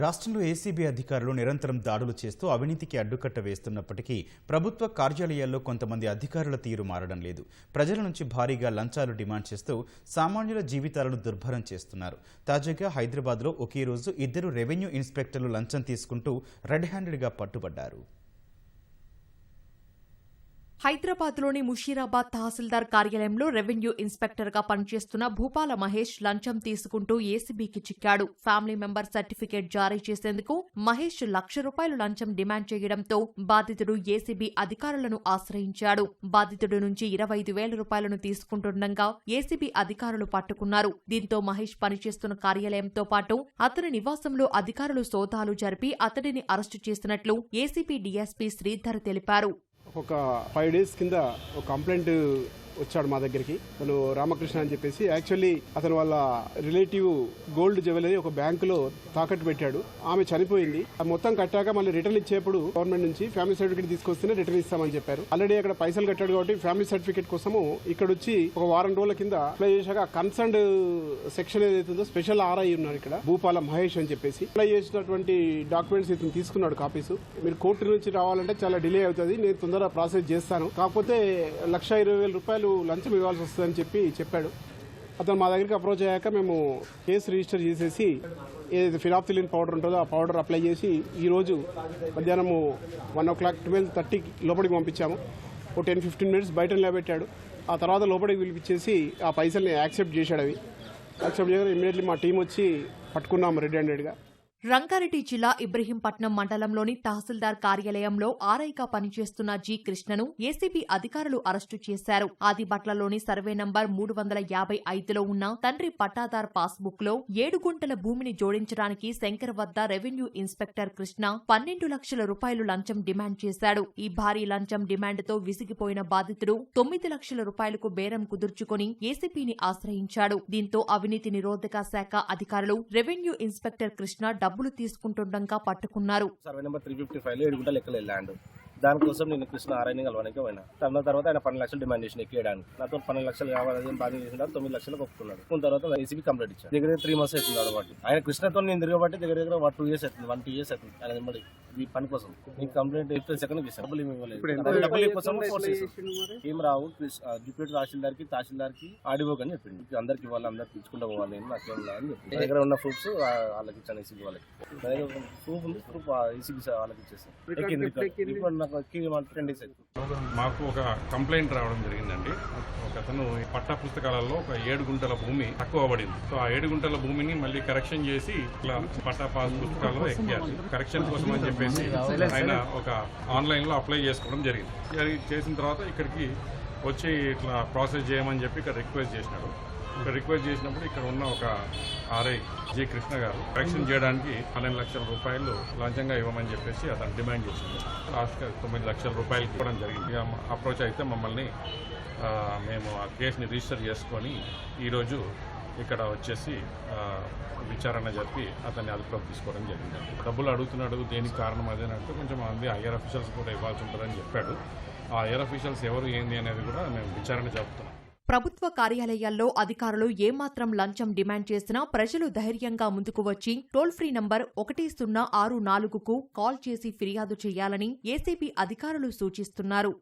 రాష్ట్రంలో ఏసీబీ అధికారులు నిరంతరం దాడులు చేస్తూ అవినీతికి అడ్డుకట్ట వేస్తున్నప్పటికీ ప్రభుత్వ కార్యాలయాల్లో కొంతమంది అధికారుల తీరు మారడం లేదు. ప్రజల నుంచి భారీగా లంచాలు డిమాండ్ చేస్తూ సామాన్యుల జీవితాలను దుర్భరం చేస్తున్నారు. తాజాగా హైదరాబాద్లో ఒకే రోజు ఇద్దరు రెవెన్యూ ఇన్స్పెక్టర్లు లంచం తీసుకుంటూ రెడ్ హ్యాండెడ్గా పట్టుబడ్డారు. హైదరాబాద్లోని ముషీరాబాద్ తహసీల్దార్ కార్యాలయంలో రెవెన్యూ ఇన్స్పెక్టర్గా పనిచేస్తున్న భూపాల మహేష్ లంచం తీసుకుంటూ ఏసీబీకి చిక్కాడు. ఫ్యామిలీ మెంబర్ సర్టిఫికేట్ జారీ చేసేందుకు మహేష్ లక్ష రూపాయలు లంచం డిమాండ్ చేయడంతో బాధితుడు ఏసీబీ అధికారులను ఆశ్రయించాడు. బాధితుడి నుంచి ఇరవై ఐదు వేల రూపాయలను తీసుకుంటుండగా ఏసీబీ అధికారులు పట్టుకున్నారు. దీంతో మహేష్ పనిచేస్తున్న కార్యాలయంతో పాటు అతని నివాసంలో అధికారులు సోదాలు జరిపి అతడిని అరెస్టు చేసినట్లు ఏసీబీ డీఎస్పీ శ్రీధర్ తెలిపారు. ఒక ఫైవ్ డేస్ కింద ఒక కంప్లైంట్ వచ్చాడు మా దగ్గరికి. తను రామకృష్ణ అని చెప్పేసి యాక్చువల్లీ అతను వాళ్ళ రిలేటివ్ గోల్డ్ జ్యువెలరీ ఒక బ్యాంకులో తాకట్టు పెట్టాడు. ఆమె చనిపోయింది. ఆ మొత్తం కట్టాక మళ్ళీ రిటర్న్ ఇచ్చేప్పుడు గవర్నమెంట్ నుంచి ఫ్యామిలీ సర్టిఫికేట్ తీసుకొస్తేనే రిటర్న్ ఇస్తామని చెప్పారు. ఆల్రెడీ అక్కడ పైసలు కట్టాడు కాబట్టి ఫ్యామిలీ సర్టిఫికేట్ కోసము ఇక్కడ వచ్చి ఒక వారం రోజుల కింద అప్లై చేశాక కన్సర్న్డ్ సెక్షన్ ఏదైతుందో స్పెషల్ ఆర్ఐ ఉన్నారు ఇక్కడ భూపాల మహేష్ అని చెప్పేసి. అప్లై చేసినటువంటి డాక్యుమెంట్స్ ఇతను తీసుకున్నాడు కాపీస్ మీరు కోర్టు నుంచి రావాలంటే చాలా డిలే అవుతుంది. నేను తొందరగా ప్రాసెస్ చేస్తాను. కాకపోతే లక్ష ఇరవై వేల రూపాయలు లంచం ఇవ్వాల్సి వస్తుందని చెప్పి చెప్పాడు. అతను మా దగ్గరికి అప్రోచ్ అయ్యాక మేము కేసు రిజిస్టర్ చేసేసి ఏదైతే ఫిరాప్తిలిన్ పౌడర్ ఉంటుందో ఆ పౌడర్ అప్లై చేసి ఈరోజు మధ్యాహ్నము వన్ ఓ క్లాక్ ట్వెల్వ్ థర్టీకి లోపలికి పంపించాము. ఒక టెన్ ఫిఫ్టీన్ మినిట్స్ బయట నిలబెట్టాడు. ఆ తర్వాత లోపలికి పిలిపించేసి ఆ పైసల్ని యాక్సెప్ట్ చేశాడు అవి. యాక్సెప్ట్ చేయగా ఇమీడియట్లీ మా టీం వచ్చి పట్టుకున్నాము రెడ్ హ్యాండెడ్గా. రంగారెడ్డి జిల్లా ఇబ్రహీంపట్నం మండలంలోని తహసీల్దార్ కార్యాలయంలో ఆర్ఐగా పనిచేస్తున్న జి కృష్ణను ఏసీబీ అధికారులు అరెస్టు చేశారు. ఆదిబట్లలోని సర్వే నంబర్ మూడు వందల యాభై ఐదులో ఉన్న తండ్రి పట్టాదార్ పాస్బుక్లో ఏడు గుంటల భూమిని జోడించడానికి శంకర్ వద్ద రెవెన్యూ ఇన్స్పెక్టర్ కృష్ణ పన్నెండు లక్షల రూపాయలు లంచం డిమాండ్ చేశాడు. ఈ భారీ లంచం డిమాండ్తో విసిగిపోయిన బాధితుడు తొమ్మిది లక్షల రూపాయలకు బేరం కుదుర్చుకుని ఏసీపీని ఆశ్రయించాడు. దీంతో అవినీతి నిరోధక శాఖ అధికారులు రెవెన్యూ ఇన్స్పెక్టర్ కృష్ణ డబ్బులు తీసుకుంటుండగా పట్టుకున్నారు. సర్వే నెంబర్ త్రీ ఫిఫ్టీ ఫైవ్లో ఏడు గుంటలు ఎక్కలేదు ల్యాండ్ దానికోసం నేను కృష్ణ ఆర్ఐని కలవడానికి పోయినా. దాని తర్వాత ఆయన పన్నెండు లక్షలు డిమాండ్ చేసిన ఎక్కేయడానికి నాతో పన్నెండు లక్షలు కావాలని బాధ్యత చేసిన తొమ్మిది లక్షలకు ఒప్పుకున్నాడు. ఉన్న తర్వాత ఏసీబీ కంప్లీట్ ఇచ్చాను దగ్గర త్రీ మంత్స్ అవుతుంది కాబట్టి ఆయన కృష్ణతో నేను తిరగబట్టి దగ్గర దగ్గర వన్ టూ ఇయర్స్ అవుతుంది. వన్ టూ ఇయర్స్ అవుతుంది. ఆయన వెంబడి ఈ పని కోసం. నీకు కంప్లైంట్ ఏప్రిల్ సెకండ్ ఇస్తాను డబ్బులు ఇవ్వలేదు. డబ్బుల కోసం. ఏం రావు. డిప్యూటీ తహసీల్దార్కి తహసీల్దార్కి ఆడియో అని చెప్పింది అందరికి ఇవ్వాలి అందరికి ఇచ్చుకుంటూ పోవాలి నేను నాకేం అని చెప్పింది నా దగ్గర ఉన్న ప్రూఫ్స్ వాళ్ళకి ఇచ్చాను ఏసీబీ వాళ్ళకి. ప్రూఫ్ ఉంది ప్రూఫ్ ఏసీబీ వాళ్ళకి ఇచ్చేసాను. మాకు ఒక కంప్లైంట్ రావడం జరిగిందండి. ఒక అతను పట్టా పుస్తకాలలో ఒక ఏడు గుంటల భూమి తక్కువ పడింది. సో ఆ ఏడు గుంటల భూమిని మళ్ళీ కరెక్షన్ చేసి ఇట్లా పట్టా పాస్ పుస్తకాల్లో ఎక్కాలి కరెక్షన్ కోసం అని చెప్పేసి ఆయన ఒక ఆన్లైన్లో అప్లై చేసుకోవడం జరిగింది. చేసిన తర్వాత ఇక్కడికి వచ్చి ఇట్లా ప్రాసెస్ చేయమని చెప్పి ఇక్కడ రిక్వెస్ట్ చేసినాడు రిక్వెస్ట్ చేసినప్పుడు ఇక్కడ ఉన్న ఒక ఆర్ఐ జి కృష్ణ గారు వ్యాక్సిన్ చేయడానికి పన్నెండు లక్షల రూపాయలు లంచంగా ఇవ్వమని చెప్పేసి అతను డిమాండ్ చేసింది. లాస్ట్ తొమ్మిది లక్షల రూపాయలు ఇవ్వడం జరిగింది. అప్రోచ్ అయితే మమ్మల్ని మేము ఆ కేసుని రిజిస్టర్ చేసుకొని ఈరోజు ఇక్కడ వచ్చేసి విచారణ జరిపి అతన్ని అదుపులోకి తీసుకోవడం జరిగింది. డబ్బులు అడుగుతున్నాడు దేనికి కారణం అదేనంటే కొంచెం మంది హయ్యర్ అఫీషియల్స్ కూడా ఇవ్వాల్సి ఉంటుందని చెప్పాడు. ఆ హయ్యర్ అఫీషియల్స్ ఎవరు ఏంది అనేది కూడా మేము విచారణ జరుపుతున్నాం. ప్రభుత్వ కార్యాలయాల్లో అధికారులు ఏమాత్రం లంచం డిమాండ్ చేసినా ప్రజలు ధైర్యంగా ముందుకు వచ్చి టోల్ ఫ్రీ నంబర్ ఒకటి సున్నా ఆరు నాలుగుకు కాల్ చేసి ఫిర్యాదు చేయాలని ఏసీపీ అధికారులు సూచిస్తున్నారు.